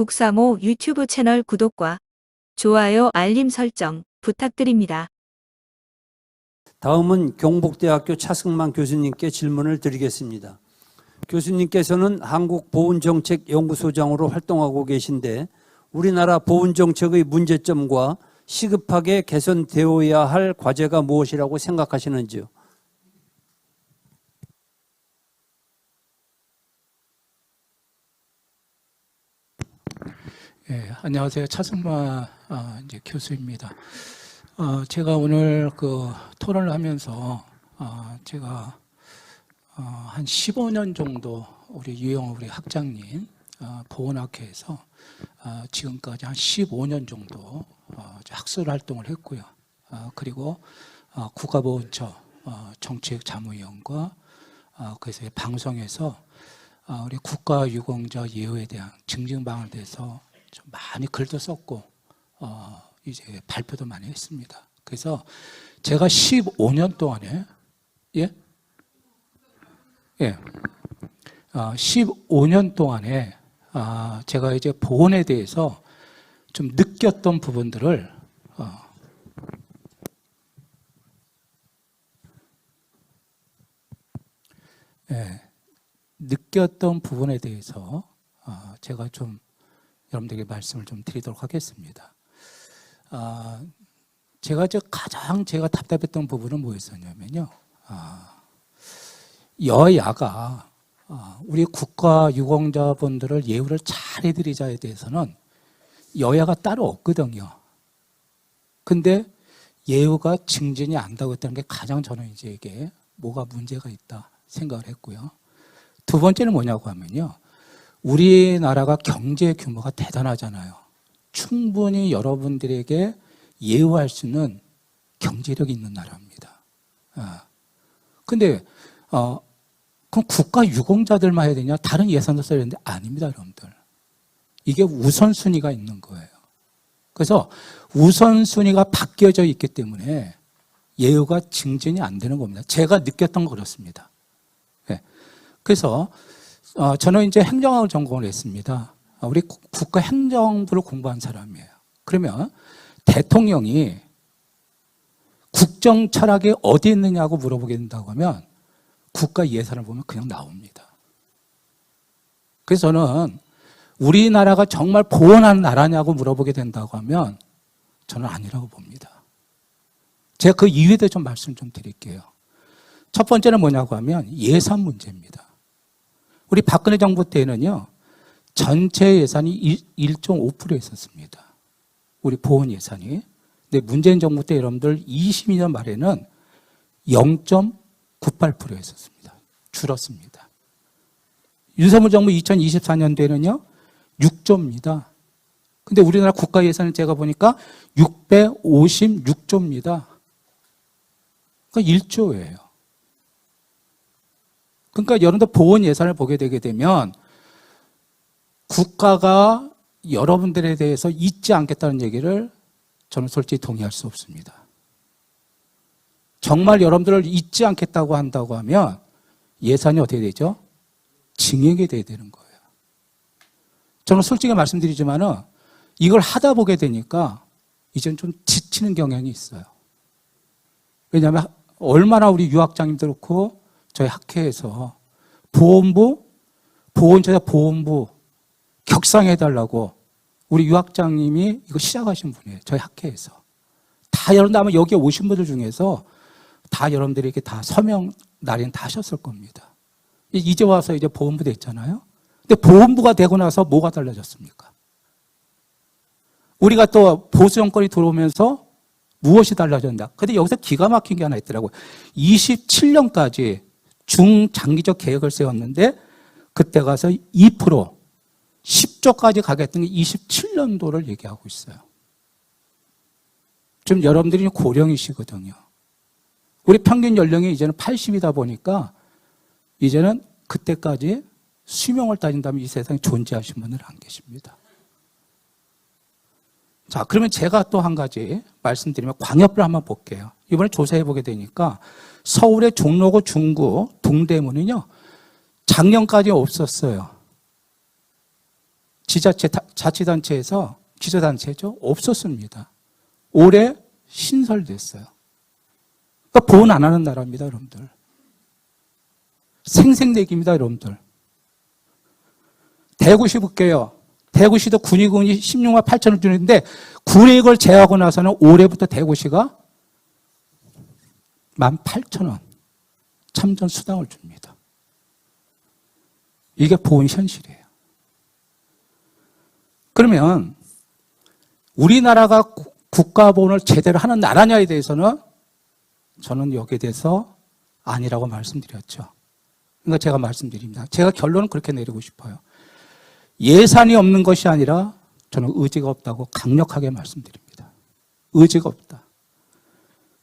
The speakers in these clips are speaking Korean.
국사모 유튜브 채널 구독과 좋아요 알림 설정 부탁드립니다. 다음은 경북대학교 차승만 교수님께 질문을 드리겠습니다. 교수님께서는 한국보훈정책연구소장으로 활동하고 계신데 우리나라 보훈정책의 문제점과 시급하게 개선되어야 할 과제가 무엇이라고 생각하시는지요? 예, 안녕하세요. 차승마 아, 이제 교수입니다. 어, 제가 오늘 그 토론을 하면서 어, 제가 어, 한 15년 정도 우리 유영 우리 학장님 어, 보건학회에서 어, 지금까지 한 15년 정도 어, 학술 활동을 했고요. 어, 그리고 어, 국가보훈처 어, 정책 자문위원과 어, 그래서 방송에서 어, 우리 국가유공자 예우에 대한 증진 방안에 대해서 좀 많이 글도 썼고 어, 이제 발표도 많이 했습니다. 그래서 제가 15년 동안에 예? 예. 어, 15년 동안에 아, 제가 이제 보건에 대해서 좀 느꼈던 부분들을 어, 예, 느꼈던 부분에 대해서 어, 제가 좀 여러분들에게 말씀을 좀 드리도록 하겠습니다. 아, 제가 저 가장 제가 답답했던 부분은 뭐였었냐면요. 아, 여야가 아, 우리 국가 유공자분들을 예우를 잘 해드리자에 대해서는 여야가 따로 없거든요. 근데 예우가 증진이 안 되고 있다는 게 가장 저는 이제 이게 뭐가 문제가 있다 생각을 했고요. 두 번째는 뭐냐고 하면요. 우리나라가 경제 규모가 대단하잖아요. 충분히 여러분들에게 예우할 수 있는 경제력이 있는 나라입니다. 아. 근데, 어, 그럼 국가 유공자들만 해야 되냐? 다른 예산도 써야 되는데 아닙니다, 여러분들. 이게 우선순위가 있는 거예요. 그래서 우선순위가 바뀌어져 있기 때문에 예우가 증진이 안 되는 겁니다. 제가 느꼈던 거 그렇습니다. 네. 그래서 어, 저는 이제 행정학을 전공을 했습니다. 어, 우리 국- 국가 행정부를 공부한 사람이에요. 그러면 대통령이 국정 철학이 어디 있느냐고 물어보게 된다고 하면 국가 예산을 보면 그냥 나옵니다. 그래서 저는 우리나라가 정말 보원하는 나라냐고 물어보게 된다고 하면 저는 아니라고 봅니다. 제가 그 이유에 대해 좀 말씀 좀 드릴게요. 첫 번째는 뭐냐고 하면 예산 문제입니다. 우리 박근혜 정부 때는요, 전체 예산이 1.5% 있었습니다. 우리 보훈 예산이. 근데 문재인 정부 때 여러분들 22년 말에는 0.98% 였었습니다. 줄었습니다. 윤석열 정부 2024년도에는요, 6조입니다. 근데 우리나라 국가 예산을 제가 보니까 656조입니다. 그러니까 1조예요. 그러니까 여러분들 보건 예산을 보게 되게 되면 국가가 여러분들에 대해서 잊지 않겠다는 얘기를 저는 솔직히 동의할 수 없습니다. 정말 여러분들을 잊지 않겠다고 한다고 하면 예산이 어떻게 되죠? 증액이 돼야 되는 거예요. 저는 솔직히 말씀드리지만은 이걸 하다 보게 되니까 이젠 좀 지치는 경향이 있어요. 왜냐하면 얼마나 우리 유학장님들 그렇고 저희 학회에서 보험부, 보건처자 보험부 격상해달라고 우리 유학장님이 이거 시작하신 분이에요. 저희 학회에서. 다 여러분들 아마 여기 오신 분들 중에서 다 여러분들이 이렇게 다 서명 날인 다 하셨을 겁니다. 이제 와서 이제 보험부 됐잖아요. 근데 보험부가 되고 나서 뭐가 달라졌습니까? 우리가 또 보수 정권이 들어오면서 무엇이 달라졌나? 근데 여기서 기가 막힌 게 하나 있더라고요. 27년까지 중장기적 계획을 세웠는데 그때 가서 2% 10조까지 가겠다는 게 27년도를 얘기하고 있어요. 지금 여러분들이 고령이시거든요. 우리 평균 연령이 이제는 80이다 보니까 이제는 그때까지 수명을 따진다면 이 세상에 존재하신 분은 안 계십니다. 자, 그러면 제가 또 한 가지 말씀드리면 광역을 한번 볼게요. 이번에 조사해 보게 되니까 서울의 종로구 중구 동대문은요, 작년까지 없었어요. 지자체 다- 자치단체에서 기초단체죠 없었습니다. 올해 신설됐어요. 그러니까 보훈 안 하는 나라입니다, 여러분들. 생생내기입니다, 여러분들. 대구시 볼게요. 대구시도 군의군이 16만 8천을 주는데 군의걸 제하고 나서는 올해부터 대구시가 1만 8천 원 참전 수당을 줍니다. 이게 보훈 현실이에요. 그러면 우리나라가 구- 국가보훈을 제대로 하는 나라냐에 대해서는 저는 여기에 대해서 아니라고 말씀드렸죠. 그러니까 제가 말씀드립니다. 제가 결론은 그렇게 내리고 싶어요. 예산이 없는 것이 아니라 저는 의지가 없다고 강력하게 말씀드립니다. 의지가 없다.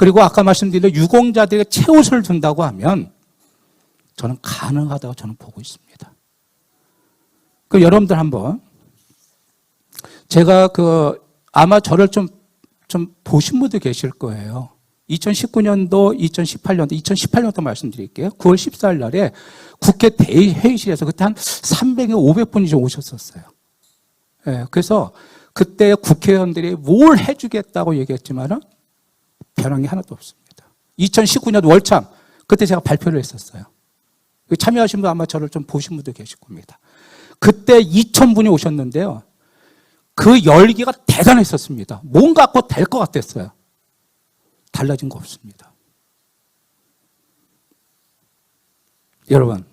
그리고 아까 말씀드린 유공자들에게 최우선을 둔다고 하면 저는 가능하다고 저는 보고 있습니다. 그 여러분들 한번 제가 그 아마 저를 좀, 좀 보신 분들 계실 거예요. 2019년도, 2018년도, 2018년도 말씀드릴게요. 9월 14일 날에 국회 대회의실에서 그때 한 300에 500분이 좀 오셨었어요. 예, 그래서 그때 국회의원들이 뭘 해주겠다고 얘기했지만은 변한 게 하나도 없습니다. 2019년 월참, 그때 제가 발표를 했었어요. 그 참여하신 분 아마 저를 좀 보신 분도 계실 겁니다. 그때 2,000분이 오셨는데요. 그 열기가 대단했었습니다. 뭔가 곧 될 것 같았어요. 달라진 거 없습니다. 여러분,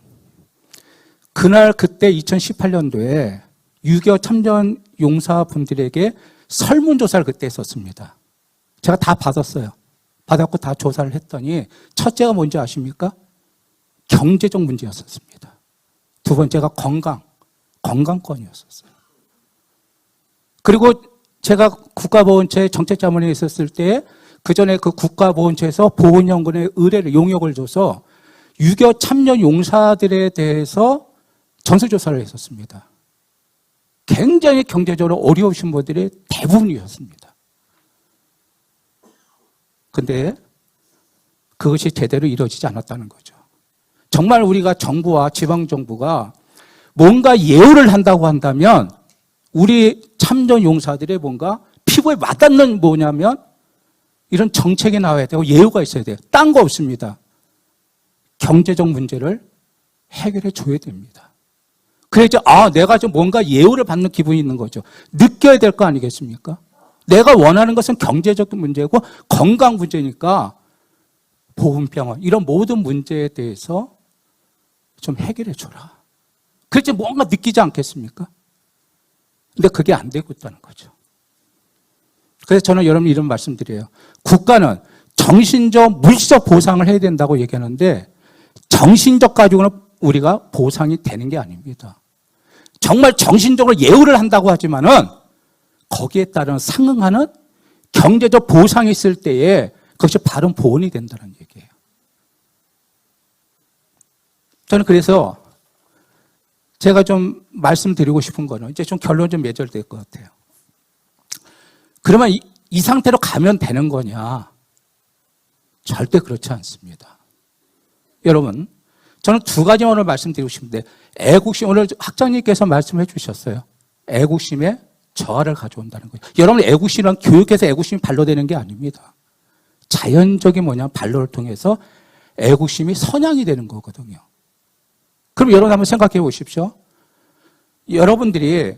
그날 그때 2018년도에 6.25 참전 용사분들에게 설문조사를 그때 했었습니다. 제가 다 받았어요. 받았고 다 조사를 했더니 첫째가 뭔지 아십니까? 경제적 문제였었습니다. 두 번째가 건강, 건강권이었었어요. 그리고 제가 국가보훈처에 정책자문에 있었을 때 그 전에 그 국가보훈처에서 보훈연구원에 의뢰를 용역을 줘서 유교 참전 용사들에 대해서 전수조사를 했었습니다. 굉장히 경제적으로 어려우신 분들이 대부분이었습니다. 근데 그것이 제대로 이루어지지 않았다는 거죠. 정말 우리가 정부와 지방정부가 뭔가 예우를 한다고 한다면 우리 참전 용사들의 뭔가 피부에 와닿는 뭐냐면 이런 정책이 나와야 되고 예우가 있어야 돼요. 딴 거 없습니다. 경제적 문제를 해결해 줘야 됩니다. 그래야지, 아, 내가 좀 뭔가 예우를 받는 기분이 있는 거죠. 느껴야 될 거 아니겠습니까? 내가 원하는 것은 경제적 문제고 건강 문제니까 보훈병원, 이런 모든 문제에 대해서 좀 해결해 줘라. 그렇지 뭔가 느끼지 않겠습니까? 근데 그게 안 되고 있다는 거죠. 그래서 저는 여러분 이런 말씀드려요. 국가는 정신적, 물질적 보상을 해야 된다고 얘기하는데 정신적 가지고는 우리가 보상이 되는 게 아닙니다. 정말 정신적으로 예우를 한다고 하지만은 거기에 따른 상응하는 경제적 보상이 있을 때에 그것이 바른 보온이 된다는 얘기예요. 저는 그래서 제가 좀 말씀드리고 싶은 거는 이제 좀 결론 좀 맺어야 될것 같아요. 그러면 이, 이 상태로 가면 되는 거냐? 절대 그렇지 않습니다. 여러분, 저는 두 가지 오늘 말씀드리고 싶은데, 애국심, 오늘 학장님께서 말씀해 주셨어요. 애국심에 저하를 가져온다는 거예요. 여러분, 애국심은 교육에서 애국심이 발로되는 게 아닙니다. 자연적인 뭐냐, 발로를 통해서 애국심이 선양이 되는 거거든요. 그럼 여러분 한번 생각해 보십시오. 여러분들이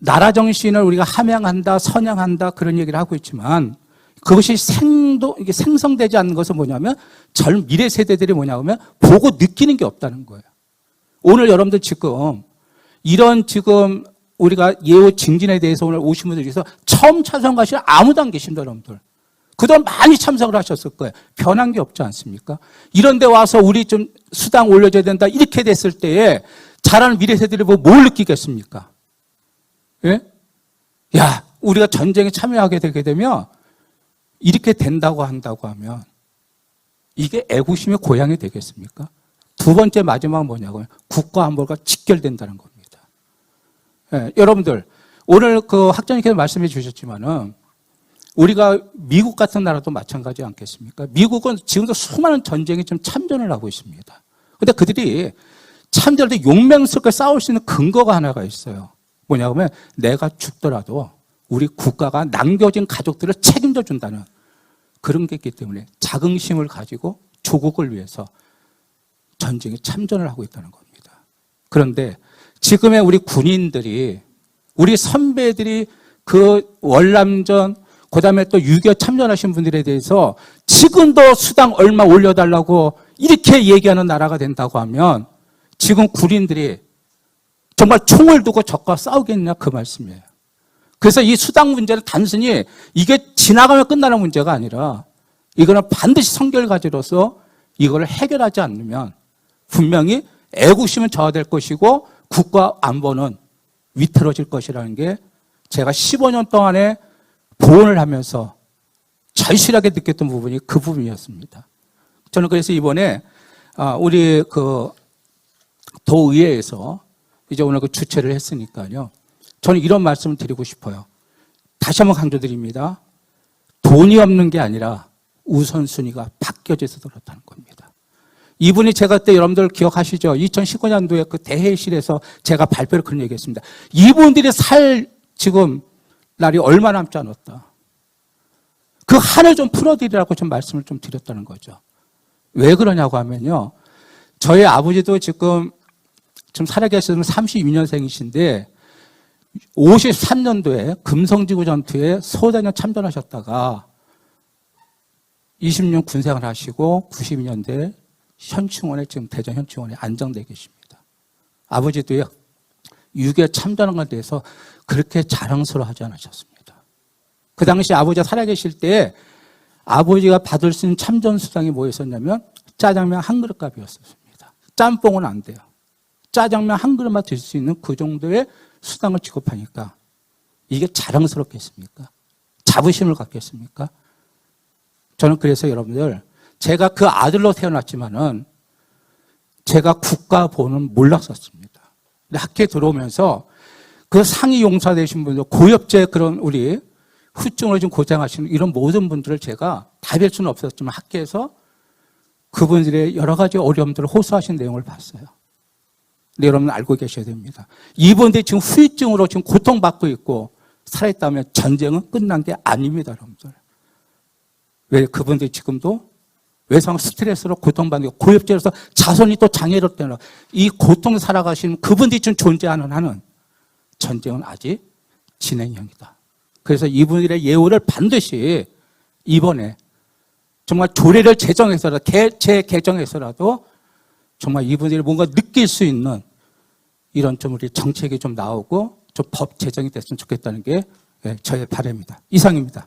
나라 정신을 우리가 함양한다, 선양한다 그런 얘기를 하고 있지만 그것이 생도 이게 생성되지 않는 것은 뭐냐면 젊 미래 세대들이 뭐냐면 보고 느끼는 게 없다는 거예요. 오늘 여러분들 지금 이런 지금 우리가 예우 증진에 대해서 오늘 오신 분들 중에서 처음 참석하시는 아무도 안 계십니다, 여러분들. 그동안 많이 참석을 하셨을 거예요. 변한 게 없지 않습니까? 이런 데 와서 우리 좀 수당 올려줘야 된다. 이렇게 됐을 때에 자라는 미래 세대들이 뭐뭘 느끼겠습니까? 예? 야, 우리가 전쟁에 참여하게 되게 되면 이렇게 된다고 한다고 하면 이게 애국심의 고향이 되겠습니까? 두 번째 마지막 뭐냐고 하면 국가 안보가 직결된다는 겁니다. 예, 여러분들 오늘 그 학장님께서 말씀해 주셨지만은 우리가 미국 같은 나라도 마찬가지 않겠습니까? 미국은 지금도 수많은 전쟁에 좀 참전을 하고 있습니다. 근데 그들이 참전할 때 용맹스럽게 싸울 수 있는 근거가 하나가 있어요. 뭐냐면 내가 죽더라도 우리 국가가 남겨진 가족들을 책임져 준다는 그런 게 있기 때문에 자긍심을 가지고 조국을 위해서 전쟁에 참전을 하고 있다는 겁니다. 그런데 지금의 우리 군인들이 우리 선배들이 그 월남전 그 다음에 또 6.25 참전하신 분들에 대해서 지금도 수당 얼마 올려달라고 이렇게 얘기하는 나라가 된다고 하면 지금 군인들이 정말 총을 두고 적과 싸우겠냐 그 말씀이에요. 그래서 이 수당 문제는 단순히 이게 지나가면 끝나는 문제가 아니라 이거는 반드시 성결가지로서 이걸 해결하지 않으면 분명히 애국심은 저하될 것이고 국가 안보는 위태로질 것이라는 게 제가 15년 동안에 보훈을 하면서 절실하게 느꼈던 부분이 그 부분이었습니다. 저는 그래서 이번에 아, 우리 그 도의회에서 이제 오늘 그 주최를 했으니까요. 저는 이런 말씀을 드리고 싶어요. 다시 한번 강조드립니다. 돈이 없는 게 아니라 우선순위가 바뀌어져서 그렇다는 겁니다. 이분이 제가 그때 여러분들 기억하시죠? 2019년도에 그 대회실에서 제가 발표를 그런 얘기 했습니다. 이분들이 살 지금 날이 얼마 남지 않았다. 그 한을 좀 풀어드리라고 좀 말씀을 좀 드렸다는 거죠. 왜 그러냐고 하면요. 저희 아버지도 지금 지금 살아계시는 32년생이신데 53년도에 금성지구 전투에 소대장 참전하셨다가 20년 군생활 하시고 92년대 현충원에 지금 대전 현충원에 안정돼 계십니다. 아버지도요. 6.25 참전한 것에 대해서 그렇게 자랑스러워하지 않으셨습니다. 그 당시 아버지가 살아계실 때 아버지가 받을 수 있는 참전 수당이 뭐였었냐면 짜장면 한 그릇 값이었습니다. 짬뽕은 안 돼요. 짜장면 한 그릇만 들수 있는 그 정도의 수당을 지급하니까 이게 자랑스럽겠습니까? 자부심을 갖겠습니까? 저는 그래서 여러분들 제가 그 아들로 태어났지만은 제가 국가 보는 몰랐었습니다. 근데 학교에 들어오면서 그 상위 용사 되신 분들, 고엽제 그런 우리 후증을 좀 고생하시는 이런 모든 분들을 제가 다 뵐 수는 없었지만 학교에서 그분들의 여러 가지 어려움들을 호소하신 내용을 봤어요. 근데 여러분 알고 계셔야 됩니다. 이분들이 지금 후유증으로 지금 고통받고 있고 살아있다면 전쟁은 끝난 게 아닙니다, 여러분들. 왜 그분들이 지금도 외상 스트레스로 고통받는 고엽제로서 자손이 또 장애로 때문에 이 고통 살아가시는 그분들이 좀 존재하는 한은 전쟁은 아직 진행형이다. 그래서 이분들의 예우를 반드시 이번에 정말 조례를 제정해서라도 개, 재개정해서라도 정말 이분들이 뭔가 느낄 수 있는 이런 좀 우리 정책이 좀 나오고 좀 법 제정이 됐으면 좋겠다는 게 예, 저의 바람입니다. 이상입니다.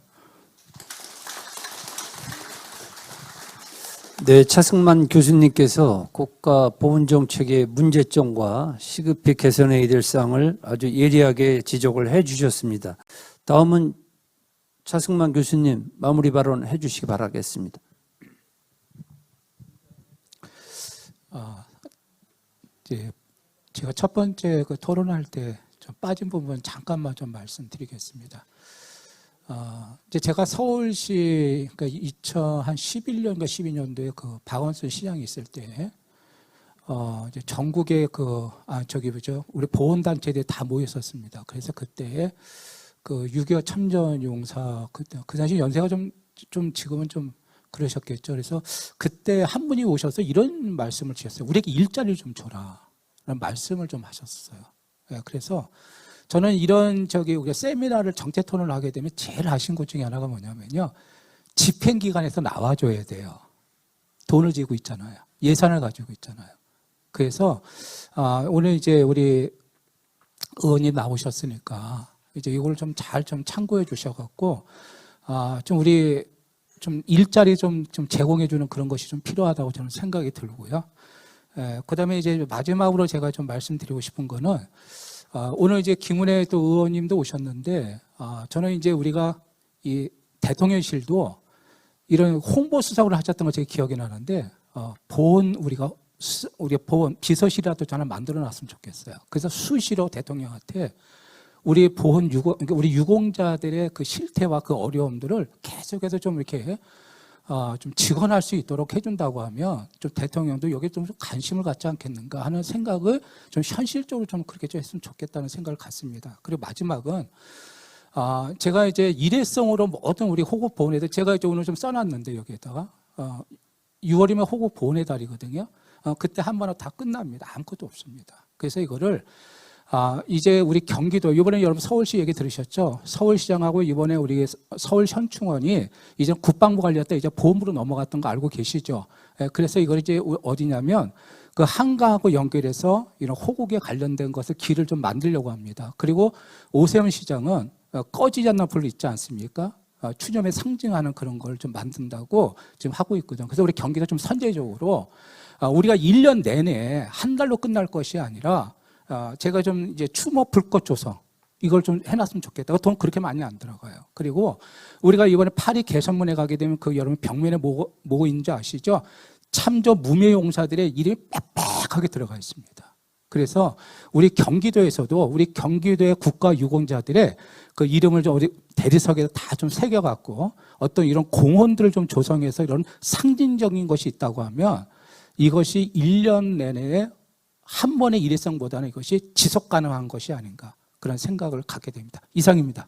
네, 차승만 교수님께서 국가 보훈 정책의 문제점과 시급히 개선해야 될 사항을 아주 예리하게 지적을 해 주셨습니다. 다음은 차승만 교수님 마무리 발언 해 주시기 바라겠습니다. 이제 제가 첫 번째 그 토론할 때 좀 빠진 부분 잠깐만 좀 말씀드리겠습니다. 어, 이제 제가 서울시 그러니까 2011년과 12년도에 그 박원순 시장이 있을 때 어, 이제 전국의 그, 아, 저기 뭐죠. 우리 보훈단체들이 다 모였었습니다. 그래서 그때 그 6.25 참전 용사, 그때, 그 당시 연세가 좀, 좀 지금은 좀 그러셨겠죠. 그래서 그때 한 분이 오셔서 이런 말씀을 주셨어요. 우리에게 일자리를 좀 줘라. 라는 말씀을 좀 하셨어요. 예, 그래서 저는 이런 저기 우리가 세미나를 정책 토론을 하게 되면 제일 하신 것 중에 하나가 뭐냐면요. 집행기관에서 나와줘야 돼요. 돈을 지고 있잖아요. 예산을 가지고 있잖아요. 그래서 아, 오늘 이제 우리 의원님 나오셨으니까 이제 이걸 좀 잘좀 참고해 주셔갖고 아, 좀 우리 좀 일자리 좀, 좀 제공해 주는 그런 것이 좀 필요하다고 저는 생각이 들고요. 에, 그다음에 이제 마지막으로 제가 좀 말씀드리고 싶은 거는 아, 오늘 이제 김은혜 또 의원님도 오셨는데 아, 저는 이제 우리가 이 대통령실도 이런 홍보 수석을 하셨던 거 제가 기억이 나는데 어, 보훈 우리가 수- 우리 보훈 비서실이라도 저는 만들어 놨으면 좋겠어요. 그래서 수시로 대통령한테 우리 보훈 유공 그러니까 우리 유공자들의 그 실태와 그 어려움들을 계속해서 좀 이렇게 어, 좀 직원할 수 있도록 해준다고 하면 좀 대통령도 여기에 좀 관심을 갖지 않겠는가 하는 생각을 좀 현실적으로 좀 그렇게 좀 했으면 좋겠다는 생각을 갖습니다. 그리고 마지막은 아, 제가 이제 일회성으로 모든 우리 호국 보훈회들 제가 이제 오늘 좀 써놨는데 여기에다가 어, 6월이면 호국 보훈회 달이거든요. 어, 그때 한 번은 다 끝납니다. 아무것도 없습니다. 그래서 이거를 아, 이제 우리 경기도 이번에 여러분 서울시 얘기 들으셨죠? 서울시장하고 이번에 우리 서울 현충원이 이제 국방부 관리했다 이제 보험으로 넘어갔던 거 알고 계시죠? 예, 그래서 이걸 이제 어디냐면 그 한강하고 연결해서 이런 호국에 관련된 것을 길을 좀 만들려고 합니다. 그리고 오세훈 시장은 어, 꺼지지 않는 불 있지 않습니까? 어, 추념에 상징하는 그런 걸 좀 만든다고 지금 하고 있거든요. 그래서 우리 경기도 좀 선제적으로 어, 우리가 1년 내내 한 달로 끝날 것이 아니라 어, 제가 좀 이제 추모 불꽃 조성 이걸 좀 해놨으면 좋겠다. 돈 그렇게 많이 안 들어가요. 그리고 우리가 이번에 파리 개선문에 가게 되면 그 여러분 벽면에 뭐, 뭐 있는지 아시죠? 참조 무명용사들의 이름이 빽빽하게 들어가 있습니다. 그래서 우리 경기도에서도 우리 경기도의 국가 유공자들의 그 이름을 좀 어디 대리석에 다 좀 새겨갖고 어떤 이런 공원들을 좀 조성해서 이런 상징적인 것이 있다고 하면 이것이 1년 내내 한 번의 일회성보다는 이것이 지속 가능한 것이 아닌가 그런 생각을 갖게 됩니다. 이상입니다.